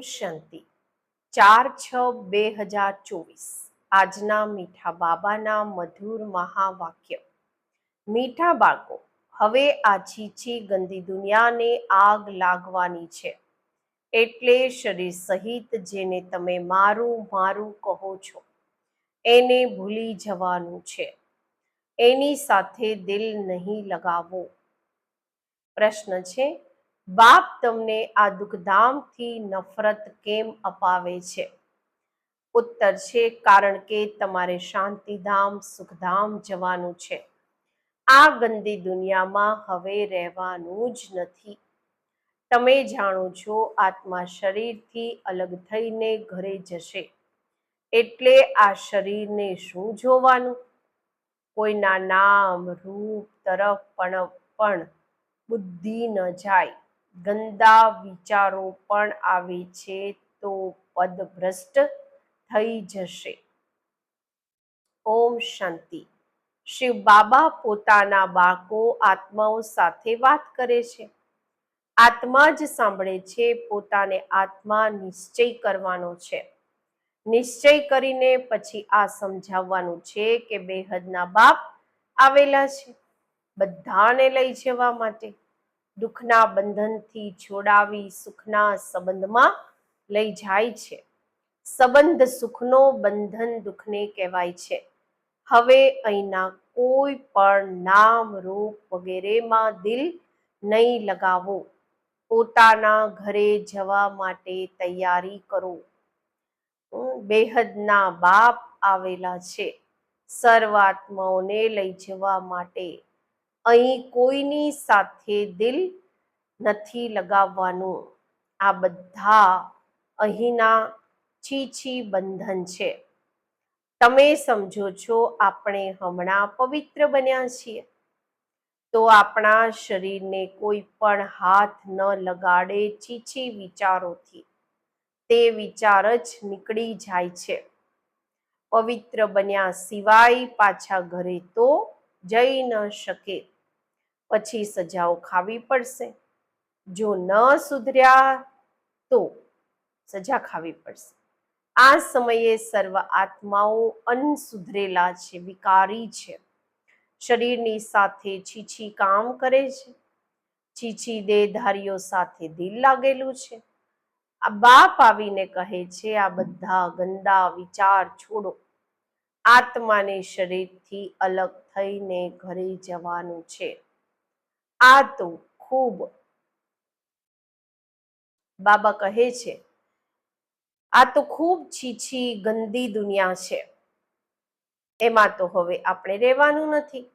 શાંતિ. ચાર છ બે હજાર ચોવીસ. આજના મીઠા બાબાના મધુર મહાવાક્ય. મીઠા બાળકો, હવે આ છીછી ગંદી દુનિયાને આગ લાગવાની છે. એટલે શરીર સહિત જેને તમે મારું મારું કહો છો, એને ભૂલી જવાનું છે. એની સાથે દિલ નહીં લગાવો. પ્રશ્ન છે બાપ તમને આ દુઃખધામથી નફરત કેમ અપાવે છે? ઉત્તર છે, કારણ કે તમારે શાંતિધામ, સુખધામ જવાનું છે. આ ગંદી દુનિયામાં હવે રહેવાનું જ નથી. તમે જાણો છો, આત્મા શરીરથી અલગ થઈને ઘરે જશે. એટલે આ શરીરને શું જોવાનું? કોઈના નામ, રૂપ, તરફ પણ પણ બુદ્ધિ ન જાય. ગંદા વિચારો પણ આવે છે તો પદભ્રષ્ટ થઈ જશે. ઓમ શાંતિ. શિવ બાબા પોતાના બાકો આત્માઓ સાથે વાત કરે છે. આત્મા જ સાંભળે છે પોતાને આત્મા નિશ્ચય કરવાનો છે. નિશ્ચય કરીને પછી આ સમજાવવાનું છે કે બેહદના બાપ આવેલા છે. બધાને લઈ જવા માટે. દુઃખના બંધનથી છોડાવી સુખના સંબંધમાં લઈ જાય છે. સંબંધ સુખનો બંધન દુઃખને કહેવાય છે. હવે અહીંના કોઈ પણ નામ, રૂપ વગેરેમાં દિલ નહીં લગાવો. પોતાના ઘરે જવા માટે તૈયારી કરો. બેહદના બાપ આવેલા છે. સર્વાત્માઓને લઈ જવા માટે અહીં કોઈની સાથે દિલ નથી લગાવવાનું. આ બધા અહીંના છીછી બંધન છે. તમે સમજો છો આપણે હમણાં પવિત્ર બન્યા છીએ. તો આપણા શરીરને કોઈ પણ હાથ ન લગાડે છીછી વિચારોથી. તે વિચાર જ નીકળી જાય છે. પવિત્ર બન્યા સિવાય પાછા ઘરે તો જઈ ન શકે. પછી સજાઓ ખાવી પડશે. જો ન સુધર્યા તો સજા ખાવી પડશે. આ સમયે સર્વ આત્માઓ અનસુધરેલા છે, વિકારી છે. શરીરની સાથે છીછી કામ કરે છે. છીછી દેહધારીઓ સાથે દિલ લાગેલું છે. આ બાપ આવીને કહે છે, આ બધા ગંદા વિચાર છોડો. આત્માને શરીરથી અલગ થઈને ઘરે જવાનું છે. આ તો ખૂબ બાબા કહે છે. આ તો ખૂબ છીછી, ગંદી દુનિયા છે. એમાં તો હવે આપણે રહેવાનું નથી.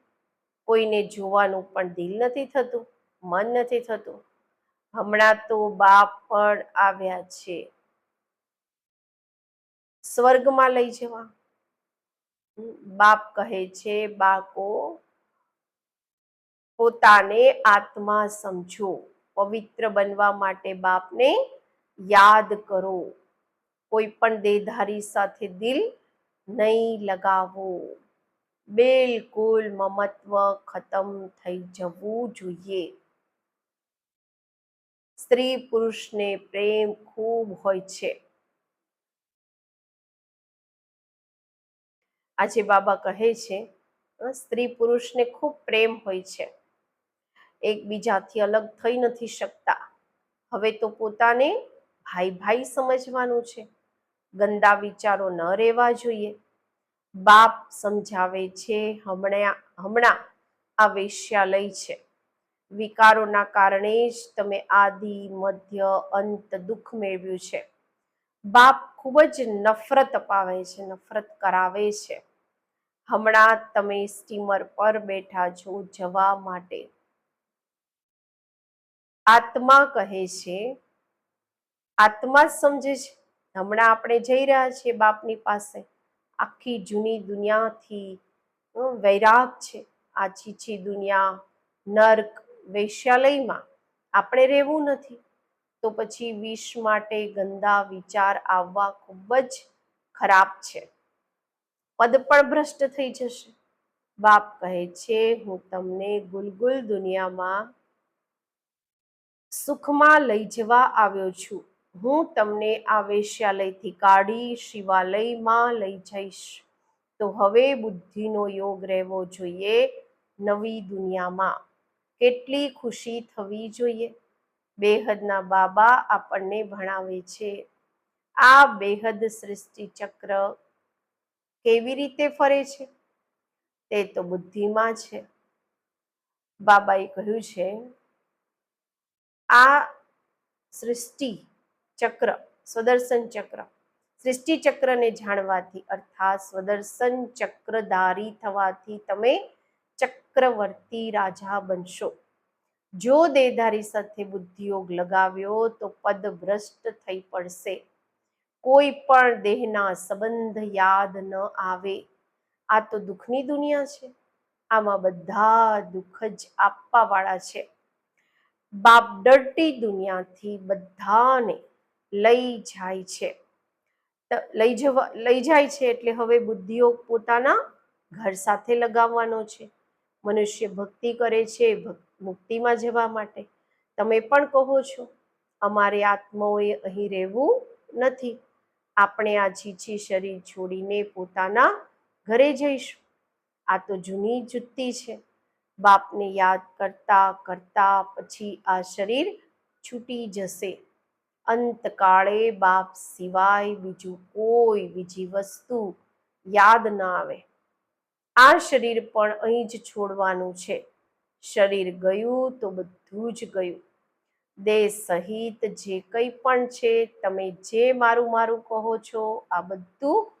કોઈને જોવાનું પણ દિલ નથી થતું, મન નથી થતું. હમણાં તો બાપ પણ આવ્યા છે. સ્વર્ગમાં લઈ જવા. બાપ કહે છે, બાળકો, પોતાને આત્મા સમજો. પવિત્ર બનવા માટે બાપને યાદ કરો. કોઈ પણ દેહધારી સાથે દિલ નહીં લગાવો. બિલકુલ મમત્વ ખતમ થઈ જવું જોઈએ. સ્ત્રી પુરુષને પ્રેમ ખૂબ હોય છે. આજે બાબા કહે છે સ્ત્રી પુરુષને ખૂબ પ્રેમ હોય છે. એકબીજાથી અલગ થઈ નથી શકતા. હવે તો પોતાને ભાઈ ભાઈ સમજવાનું છે. ગંદા વિચારો ન રહેવા જોઈએ. બાપ સમજાવે છે, હમણાં હમણાં આ વેશ્યાલય છે. વિકારોના કારણે જ તમે આદિ, મધ્ય, અંત દુઃખ મેળવ્યું છે. બાપ ખૂબ જ નફરત અપાવે છે, નફરત કરાવે છે. હમણાં તમે સ્ટીમર પર બેઠા છો જવા માટે. આત્મા કહે છે, આત્મા સમજે છે. હમણાં આપણે જઈ રહ્યા છીએ બાપની પાસે. આખી જૂની દુનિયાથી વૈરાગ છે. આ છીછી દુનિયા, નર્ક, વૈશ્યાલયમાં આપણે રહેવું નથી. તો પછી વિષ માટે ગંદા વિચાર આવવા ખૂબ જ ખરાબ છે. પદ પણ ભ્રષ્ટ થઈ જશે. બાપ કહે છે, હું તમને ગુલગુલ દુનિયામાં સુખમાં લઈ જવા આવ્યો છું. હું તમને આ વેશ્યાલયથી કાઢી શિવાલયમાં લઈ જઈશ. તો હવે બુદ્ધિનો યોગ રહેવો જોઈએ નવી દુનિયામાં. કેટલી ખુશી થવી જોઈએ. બેહદના બાબા આપણને ભણાવે છે. આ બેહદ સૃષ્ટિ ચક્ર કેવી રીતે ફરે છે? તે તો બુદ્ધિમાં છે. બાબાએ કહ્યું છે, આ સૃષ્ટિ ચક્ર, સ્વદર્શન ચક્ર. સૃષ્ટિ ચક્રને જાણવાથી અર્થાત સ્વદર્શન ચક્રધારી થવાથી તમે ચક્રવર્તી રાજા બનશો. જો દેહધારી સાથે બુદ્ધિયોગ લગાવ્યો તો પદભ્રષ્ટ થઈ પડશે. કોઈ પણ દેહના સંબંધ યાદ ન આવે. આ તો દુઃખની દુનિયા છે. આમાં બધા દુઃખ જ આપવા વાળા છે. બાપ ડર્ટી દુનિયાથી બધાને લઈ જાય છે. લઈ જવા, લઈ જાય છે એટલે હવે બુદ્ધિઓ પોતાના ઘર સાથે લગાવવાનો છે. મનુષ્ય ભક્તિ કરે છે મુક્તિમાં જવા માટે. તમે પણ કહો છો, અમારે આત્માઓએ અહીં રહેવું નથી. આપણે આ છીછી શરીર છોડીને પોતાના ઘરે જઈશું. આ તો જૂની જુત્તી છે. બાપને યાદ કરતા કરતા પછી આ શરીર છૂટી જશે. અંતકાળે બાપ સિવાય બીજું કોઈ બીજી વસ્તુ યાદ ન આવે. આ શરીર પણ અહીં જ છોડવાનું છે. શરીર ગયું તો બધું જ ગયું. દેહ સહિત જે કંઈ પણ છે, તમે જે મારું મારું કહો છો, આ બધું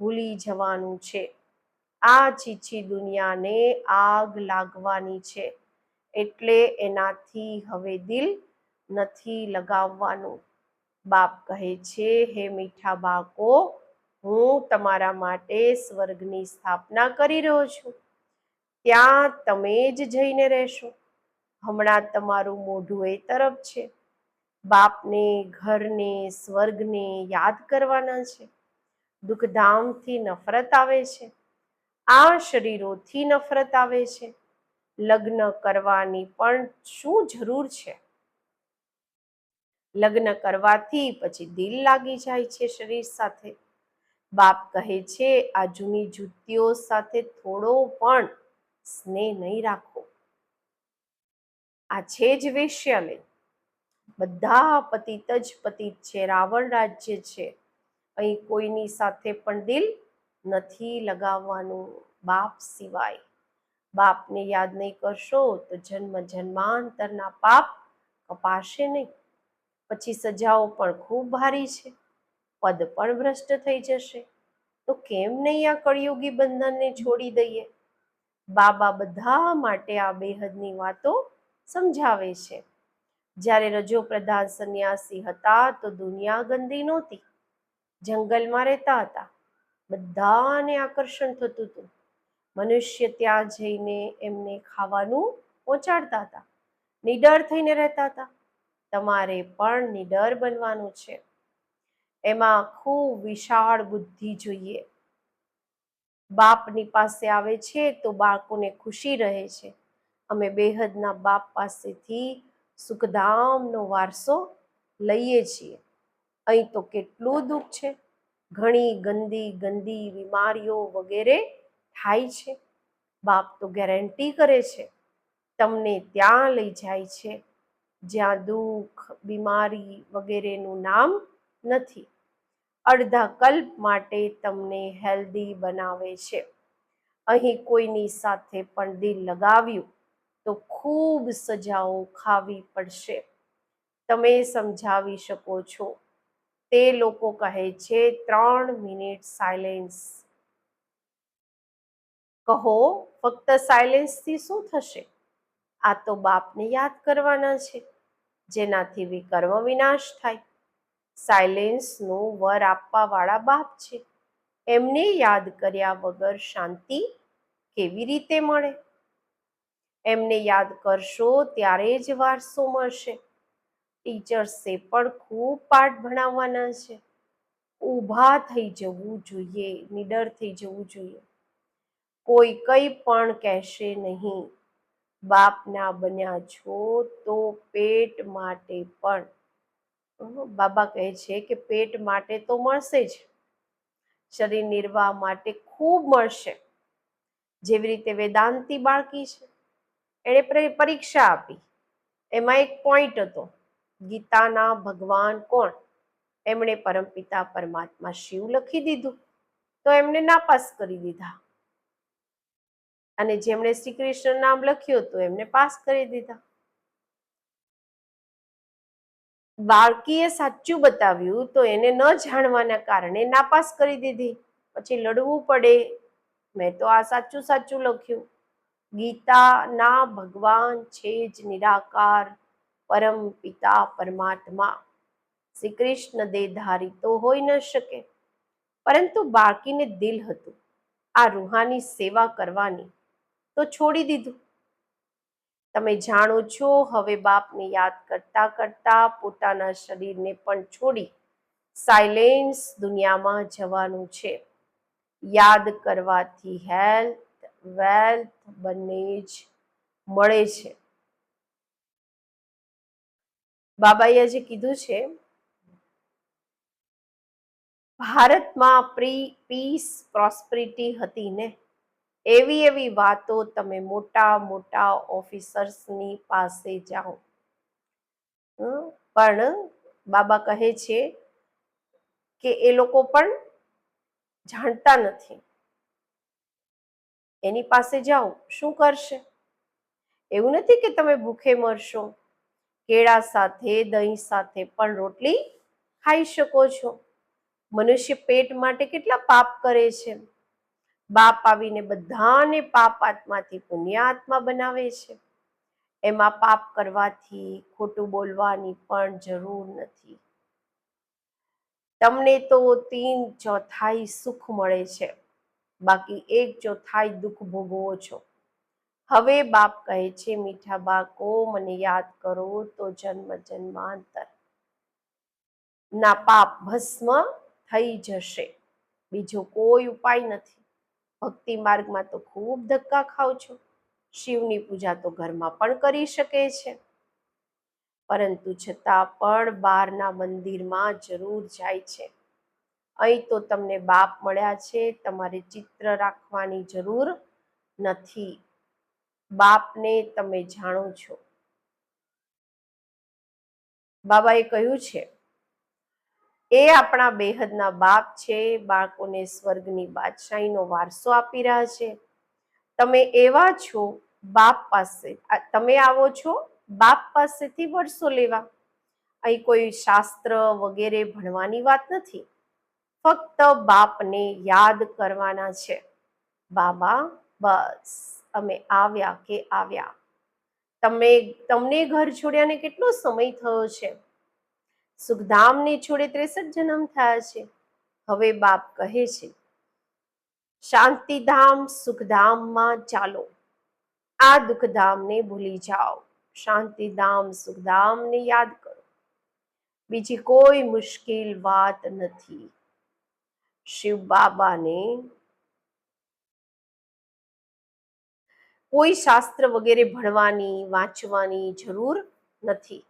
ભૂલી જવાનું છે. આ ચીચી દુનિયાને આગ લાગવાની છે. એટલે એનાથી હવે દિલ નથી લગાવવાનું. બાપ કહે છે, હે મીઠા બાકો હું તમારા માટે સ્વર્ગની સ્થાપના કરી રહ્યો છું. ત્યાં તમે જ જઈને રહેશો. હમણાં તમારું મોઢું એ તરફ છે. બાપને, ઘરને, સ્વર્ગને યાદ કરવાના છે. દુઃખધામથી નફરત આવે છે. આ શરીરોથી નફરત આવે છે. લગ્ન કરવાની પણ શું જરૂર છે? લગ્ન કરવાથી પછી દિલ લાગી જાય છે શરીર સાથે. બાપ કહે છે, આ જૂની જુત્તીઓ સાથે થોડો પણ સ્નેહ નહીં રાખો. આ છે જ વેશ્યાલય. બધા પતિત જ પતિત છે, રાવણ રાજ્ય છે. અહીં કોઈની સાથે પણ દિલ નથી લગાવવાનું બાપ સિવાય. બાપને યાદ નહીં કરશો તો જન્મ જન્માંતરના પાપ કપાશે નહીં. પછી સજાઓ પણ ખૂબ ભારી છે. પદ પણ ભ્રષ્ટ થઈ જશે. તો કેમ નહીં આ કળિયુગી બંધનને છોડી દઈએ? બાબા બધા માટે આ બેહદની વાતો સમજાવે છે. જ્યારે રજો પ્રધાન સંન્યાસી હતા તો દુનિયા ગંદી નહોતી. જંગલમાં રહેતા હતા. બધાને આકર્ષણ થતું હતું. મનુષ્ય ત્યાં જઈને એમને ખાવાનું પહોંચાડતા હતા. નિડર થઈને રહેતા હતા. તમારે પણ નિડર બનવાનું છે. એમાં ખૂબ વિશાળ બુદ્ધિ જોઈએ. બાપની પાસે આવે છે તો બાળકોને ખુશી રહે છે. અમે બેહદના બાપ પાસેથી સુખધામનો વારસો લઈએ છીએ. અહીં તો કેટલું દુઃખ છે. ઘણી ગંદી ગંદી બીમારીઓ વગેરે થાય છે. બાપ તો ગેરંટી કરે છે. તમને ત્યાં લઈ જાય છે. જ્યાં દુઃખ, બીમારી વગેરેનું નામ નથી. અડધા કલ્પ માટે તમને હેલ્ધી બનાવે છે. અહીં કોઈની સાથે પણ દિલ લગાવ્યું તો ખૂબ સજાઓ ખાવી પડશે. તમે સમજાવી શકો છો. તે લોકો કહે છે, ત્રણ મિનિટ સાયલેન્સ. કહો, ફક્ત સાયલેન્સથી શું થશે? આ તો બાપને યાદ કરવાના છે. જેનાથી વિકર્મ વિનાશ થાય. સાયલેન્સનો વર આપવાવાળા બાપ છે. એમને યાદ કર્યા વગર શાંતિ કેવી રીતે મળે? એમને યાદ કરશો ત્યારે જ વારસો મળશે. ટીચર્સે પણ ખૂબ પાઠ ભણાવવાના છે. ઊભા થઈ જવું જોઈએ, નિડર થઈ જવું જોઈએ. કોઈ કંઈ પણ કહેશે નહીં. બાપના બન્યા છો તો પેટ માટે પણ. બાબા કહે છે કે પેટ માટે તો મળશે જ. શરીર નિર્વાહ માટે ખૂબ મળશે. જેવી રીતે વેદાંતિ બાળકી છે, એણે પ્રે- પરીક્ષા આપી. એમાં એક પોઈન્ટ હતો, ગીતાના ભગવાન કોણ? એમણે પરમપિતા પરમાત્મા શિવ લખી દીધું, તો એમને નાપાસ કરી દીધા. અને જેમણે શ્રી કૃષ્ણ નામ લખ્યું હતું, એમને પાસ કરી દીધા. બાળકીએ સાચું બતાવ્યું તો એને ન જાણવાના કારણે નાપાસ કરી દીધી. પછી લડવું પડે. મેં તો આ સાચું સાચું લખ્યું. ગીતાના ભગવાન છે જ નિરાકાર, પરમ પિતા પરમાત્મા. શ્રી કૃષ્ણ દેહધારી તો હોઈ ન શકે. પરંતુ બાળકીને દિલ હતું. આ રૂહાની સેવા કરવાની. તો છોડી દીધું. તમે જાણો છો, હવે બાપને યાદ કરતા કરતા પોતાના શરીરને પણ છોડી સાયલેન્સ દુનિયામાં જવાનું છે. યાદ કરવાથી હેલ્થ વેલ્થ બંને જ મળે છે. બાબાએ જે કીધું છે, ભારતમાં પ્રી પીસ પ્રોસ્પરિટી હતી ને? એવી એવી વાતો તમે મોટા મોટા ઓફિસર્સની પાસે જાઓ. પણ બાબા કહે છે કે એ લોકો પણ જાણતા નથી. એની પાસે જાઓ, શું કરશે? એવું નથી કે તમે ભૂખે મરશો. કેળા સાથે, દહીં સાથે પણ રોટલી ખાઈ શકો છો. મનુષ્ય પેટ માટે કેટલા પાપ કરે છે. બાપ આવીને બધાને પાપ આત્માથી પુણ્યાત્મા બનાવે છે. એમાં પાપ કરવાથી ખોટું બોલવાની પણ જરૂર નથી. તમને તો તીન ચોથાઈ સુખ મળે છે. બાકી એક ચોથાઈ દુઃખ ભોગવો છો. હવે બાપ કહે છે, મીઠા બાળકો, મને યાદ કરો તો જન્મ જન્માંતર. ના પાપ ભસ્મ થઈ જશે. બીજો કોઈ ઉપાય નથી. ભક્તિ માર્ગમાં તો ખૂબ ધક્કા ખાવ છો. શિવની પૂજા તો ઘરમાં પણ કરી શકે છે. પરંતુ છતાં પણ બહારના મંદિરમાં જરૂર જાય છે. અહીં તો તમને બાપ મળ્યા છે, તમારે ચિત્ર રાખવાની જરૂર નથી. બાપને તમે જાણો છો. બાબાએ કહ્યું છે એ આપણા બેહદના બાપ છે, બાળકોને સ્વર્ગની બાદશાહીનો વારસો આપી રહ્યા છે. તમે એવા છો, બાપ પાસે તમે આવો છો, બાપ પાસેથી વર્ષો લેવા. અહીં કોઈ શાસ્ત્ર વગેરે ભણવાની વાત નથી. ફક્ત બાપને યાદ કરવાના છે. બાબા, બસ, અમે આવ્યા કે આવ્યા. તમે, તમને ઘર છોડ્યાને કેટલો સમય થયો છે? સુખધામને છોડે ત્રેસઠ જન્મ થયા છે. હવે બાપ કહે છે, શાંતિધામ સુખધામમાં ચાલો. આ દુઃખધામને ભૂલી જાઓ. શાંતિધામ સુખધામને યાદ કરો. બીજી કોઈ મુશ્કેલ વાત નથી. શિવ બાબાને કોઈ શાસ્ત્ર વગેરે ભણવાની, વાંચવાની જરૂર નથી.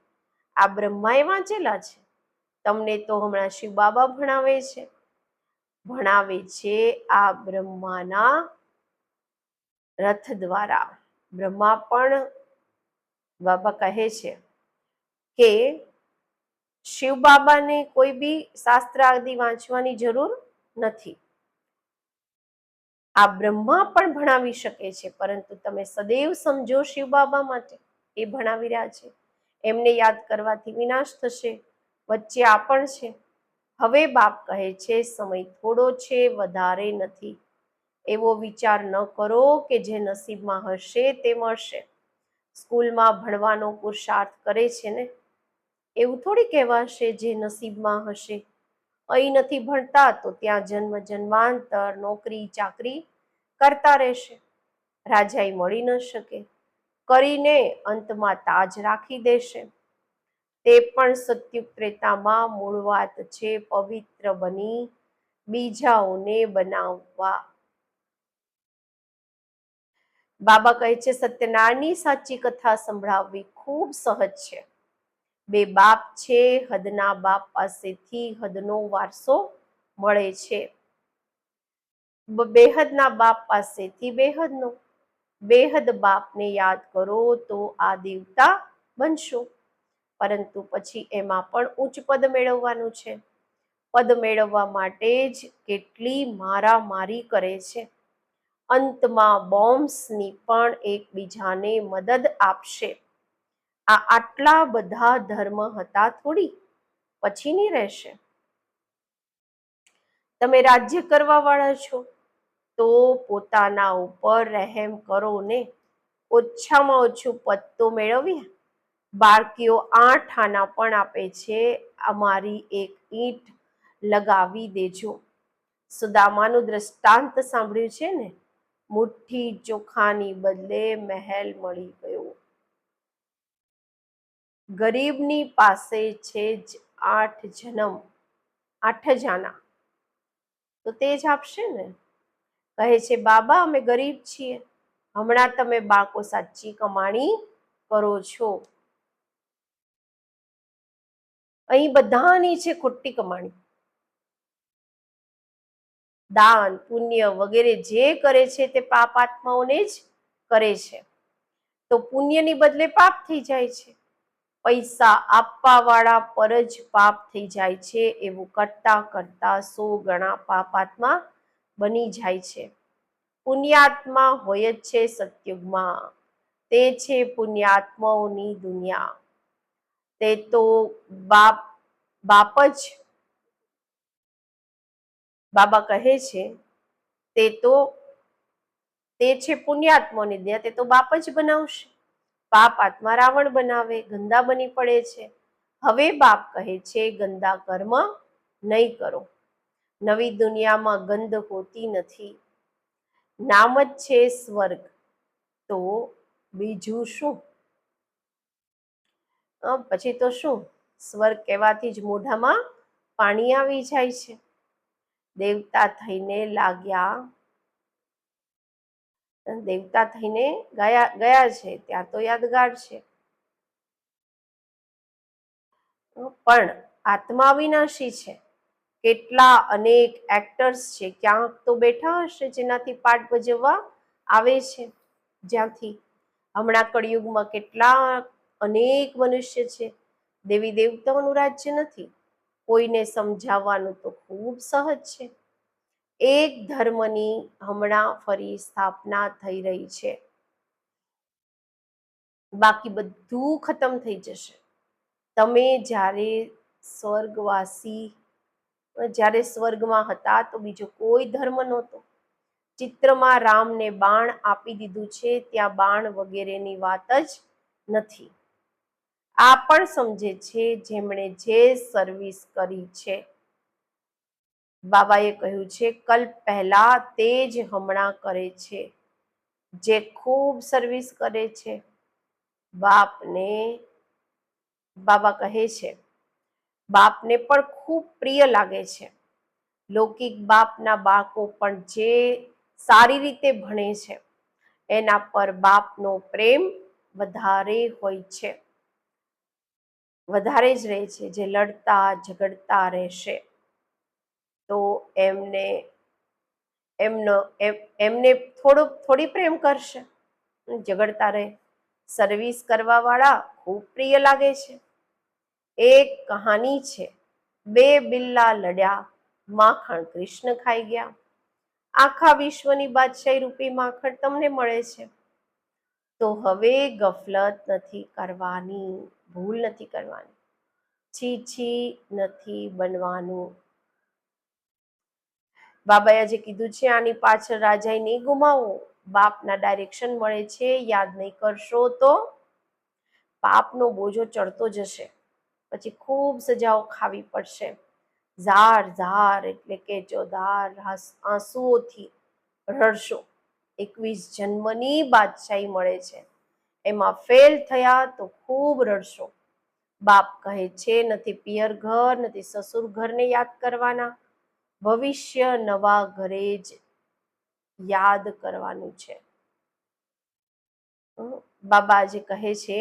આ બ્રહ્માએ વાંચેલા છે. તમને તો હમણાં શિવ બાબા ભણાવે છે. ભણાવે છે આ બ્રહ્માના રથ દ્વારા. બ્રહ્મા પણ બાબા કહે છે કે શિવ બાબાને કોઈ બી શાસ્ત્ર આદિ વાંચવાની જરૂર નથી. આ બ્રહ્મા પણ ભણાવી શકે છે, પરંતુ તમે સદૈવ સમજો શિવ બાબા માટે. એ ભણાવી રહ્યા છે. એમને યાદ કરવાથી વિનાશ થશે. વચ્ચે આ પણ છે. હવે બાપ કહે છે, સમય થોડો છે, વધારે નથી. એવો વિચાર ન કરો કે જે નસીબમાં હશે તે મળશે. સ્કૂલમાં ભણવાનો પુરુષાર્થ કરે છે ને? એવું થોડી કહેવાશે જે નસીબમાં હશે. અહીં નથી ભણતા તો ત્યાં જન્મ જન્માંતર, નોકરી, ચાકરી કરતા રહેશે. રાજાઈ મળી ન શકે. કરીને અંતમાં તાજ રાખી દેશે. તે પણ સત્યુગ ત્રેતામાં મૂળ વાત છે, પવિત્ર બની બીજાઓને બનાવવા. બાબા કહે છે, સત્યનારાયણની સાચી કથા સંભળાવવી ખૂબ સહજ છે. બે બાપ છે, હદના બાપ પાસેથી હદનો વારસો મળે છે. બેહદના બાપ પાસેથી બેહદનો, બેહદ બાપને યાદ કરો તો આ દેવતા બનશો. પરંતુ પછી એમાં પણ ઉચ્ચ પદ મેળવવાનું છે. પદ મેળવવા માટે જ કેટલી મારામારી કરે છે. અંતમાં બોમ્બ્સની પણ એકબીજાને મદદ આપશે. આ આટલા બધા ધર્મ હતા થોડી, પછીની રહેશે. તમે રાજ્ય કરવા વાળા છો, તો પોતાના ઉપર રહેમ કરો ને. ઓછામાં ઓછું પદ તો મેળવીએ. બાળકીઓ આઠ આના પણ આપે છે, અમારી એક ઈંટ લગાવી દેજો. સુદામાનું દ્રષ્ટાંત સાંભળ્યું છે ને? મુઠ્ઠી ચોખાની બદલે મહેલ મળી ગયો. ગરીબની પાસે છે જ આઠ જન્મ, આઠ જ આના તો તે જ આપશે ને? કહે છે, બાબા, અમે ગરીબ છીએ. હમણાં તમે બાળકો સાચી કમાણી કરો છો. અહીં બધાની છે ખોટી કમાણી. દાન, પુણ્ય વગેરે જે કરે છે તે પાપ આત્માઓને જ કરે છે. તો પુણ્યની બદલે પાપ થઈ જાય છે. પૈસા આપવા વાળા પર જ પાપ થઈ જાય છે, એવું કરતા કરતા સો ગણા પાપ આત્મા બની જાય છે. પુણ્યાત્મા હોય જ છે સત્યુગમાં. તે છે પુણ્યાત્માઓની દુનિયા. તે તો બાપ બાપ જ બાબા કહે છે. તે તો, તે છે પુણ્યાત્માની દયા, તે તો બાપ જ બનાવશે. પાપ આત્મા રાવણ બનાવે, ગંદા બની પડે છે. હવે બાપ કહે છે, ગંદા કર્મ નહીં કરો. નવી દુનિયામાં ગંધ હોતી નથી. નામ જ છે સ્વર્ગ. તો બીજું શું? પછી તો શું? સ્વર્ગ કહેવાથી જ મોઢામાં પાણી આવી જાય છે. દેવતા થઈને લાગ્યા. દેવતા થઈને ગયા ગયા છે. ત્યાં તો યાદગાર છે. પણ આત્મા અવિનાશી છે. કેટલા અનેક એક્ટર્સ છે. ક્યાંક તો બેઠા હશે જેનાથી પાઠ ભજવવા આવે છે. જ્યાંથી હમણાં કળિયુગમાં કેટલા અનેક મનુષ્ય છે. દેવી દેવતાઓનું રાજ્ય નથી. કોઈને સમજાવવાનું તો ખૂબ સહજ છે. એક ધર્મની હમણાં ફરી સ્થાપના થઈ રહી છે. બાકી બધું ખતમ થઈ જશે. તમે જ્યારે સ્વર્ગવાસી, જ્યારે સ્વર્ગમાં હતા તો બીજો કોઈ ધર્મ નહોતો. ચિત્રમાં રામને બાણ આપી દીધું છે, ત્યાં બાણ વગેરેની વાત જ નથી. આ પણ સમજે છે જેમણે જે સર્વિસ કરી છે. બાબાએ કહ્યું છે, કલ્પ પહેલા તે જ હમણાં કરે છે, જે ખૂબ સર્વિસ કરે છે. બાપને, બાબા કહે છે, બાપને પણ ખૂબ પ્રિય લાગે છે. લૌકિક બાપના બાળકો પણ જે સારી રીતે ભણે છે, એના પર બાપનો પ્રેમ વધારે હોય છે. વધારે જ રહે છે, જે લડતા, ઝઘડતા રહેશે. તો એમને, એમનો એમને થોડો, થોડી પ્રેમ કરશે. ઝઘડતા રહે. સર્વિસ કરવાવાળા ખૂબ પ્રિય લાગે છે. એક કહાની છે, બે બિલ્લા લડ્યા, માખણ કૃષ્ણ ખાઈ ગયા. આખા વિશ્વની બાદશાહી રૂપી માખણ તમને મળે છે. તો હવે ગફલત નથી કરવાની. ભૂલ નથી કરવાની. છી છી નથી બનવાનું. બાબાએ જે કીધું છે, આની પાછળ રાજાએ નહીં ગુમાવો. બાપના ડાયરેક્શન મળે છે, યાદ નહીં કરશો તો પાપનો બોજો ચડતો જશે. પછી ખૂબ સજાઓ ખાવી પડશે. ઝાર ઝાર એટલે કે ચોધાર આંસુઓથી રડશો. એકવીસ જન્મની બાદશાહી મળે છે. એમાં ફેલ થયા તો ખૂબ રડશો. બાપ કહે છે, નથી પિયર ઘર, નથી સસુર ઘરને યાદ કરવાના. ભવિષ્ય નવા ઘરે જ યાદ કરવાનું છે. બાબા જે કહે છે,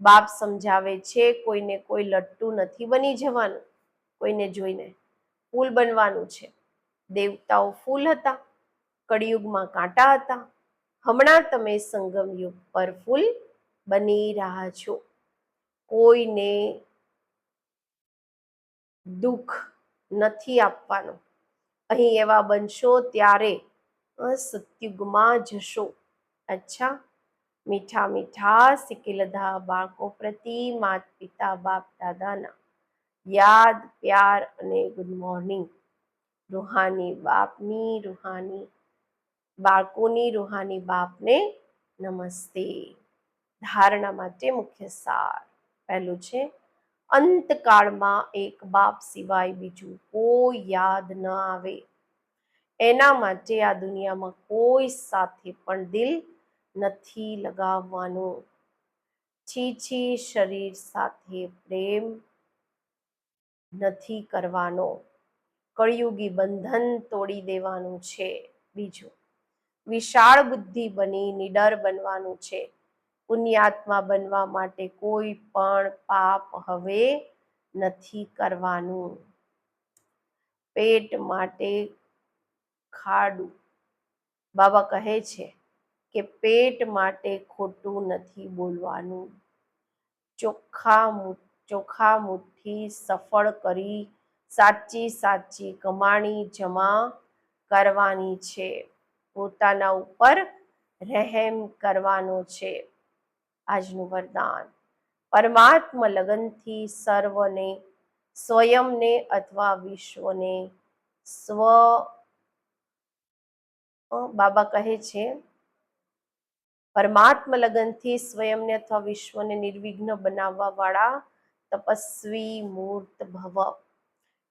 બાપ સમજાવે છે, કોઈને કોઈ લટ્ટુ નથી બની જવાનું, કોઈને જોઈને ફૂલ બનવાનું છે. દેવતાઓ ફૂલ હતા, કળિયુગમાં કાંટા હતા હમણાં તમે સંગમ યુગ પર ફૂલ બની રહ્યા છો. કોઈને દુઃખ નથી આપવાનું. અહીં એવા બનશો ત્યારે સત્યુગમાં જશો. અચ્છા, મીઠા મીઠા સિકિલધા બાળકો પ્રતિ, માત પિતા, બાપ દાદાના. યાદ, પ્યાર અને ગુડ મોર્નિંગ. રૂહાની બાપની રૂહાની બાળકોની રૂહાની બાપને નમસ્તે. ધારણા માટે મુખ્ય સાર પહેલું છે, અંતકાળમાં એક બાપ સિવાય બીજું કોઈ યાદ ન આવે. એના માટે આ દુનિયામાં કોઈ સાથે પણ દિલ નથી લગાવવાનું. છી છી શરીર સાથે પ્રેમ નથી કરવાનો. કળિયુગી બંધન તોડી દેવાનું છે. બીજું વિશાળ બુદ્ધિ બની નિડર બનવાનું છે. પુણ્યાત્મા બનવા માટે કોઈ પણ પાપ હવે નથી કરવાનું. પેટ માટે ખાડું. બાબા કહે છે કે પેટ માટે ખોટું નથી બોલવાનું. ચોખ્ખા ચોખા મુઠ્ઠી સફળ કરી સાચી સાચી કમાણી જમા કરવાની છે. પોતાના ઉપર રહેમ કરવાનો છે. આજનું વરદાન. પરમાત્મા લગનથી સર્વને, સ્વયંને અથવા વિશ્વને સ્વ બાબા કહે છે, પરમાત્મા લગનથી સ્વયંને અથવા વિશ્વને નિર્વિઘ્ન બનાવવા વાળા તપસ્વી મૂર્ત ભવ.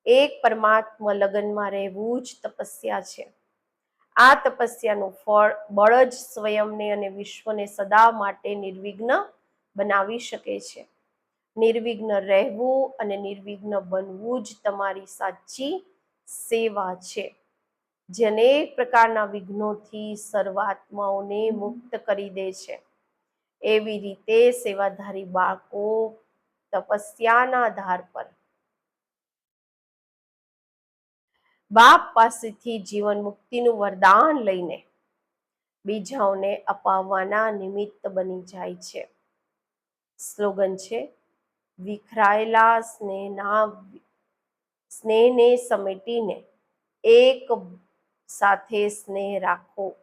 એક પરમાત્મા લગનમાં રહેવું જ તપસ્યા છે. આ તપસ્યાનું ફળ બળ જ સ્વયંને અને વિશ્વને સદા માટે નિર્વિઘ્ન બનાવી શકે છે. નિર્વિઘ્ન રહેવું અને નિર્વિઘ્ન બનવું જ તમારી સાચી સેવા છે. જે પ્રકારના વિઘ્નોથી સર્વાત્માઓને મુક્ત કરી દે છે. એવી રીતે સેવાધારી બાળકો તપસ્યાના આધાર પર બાપ પાસેથી જીવન મુક્તિનું વરદાન લઈને બીજાઓને અપાવવાના નિમિત્ત બની જાય છે. સ્લોગન છે, વિખરાયેલા સ્નેહના સ્નેહને સમેટીને એક સાથે સ્નેહ રાખો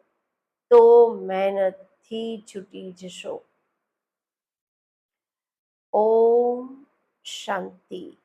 તો મહેનતથી છૂટી જશો. ઓમ શાંતિ.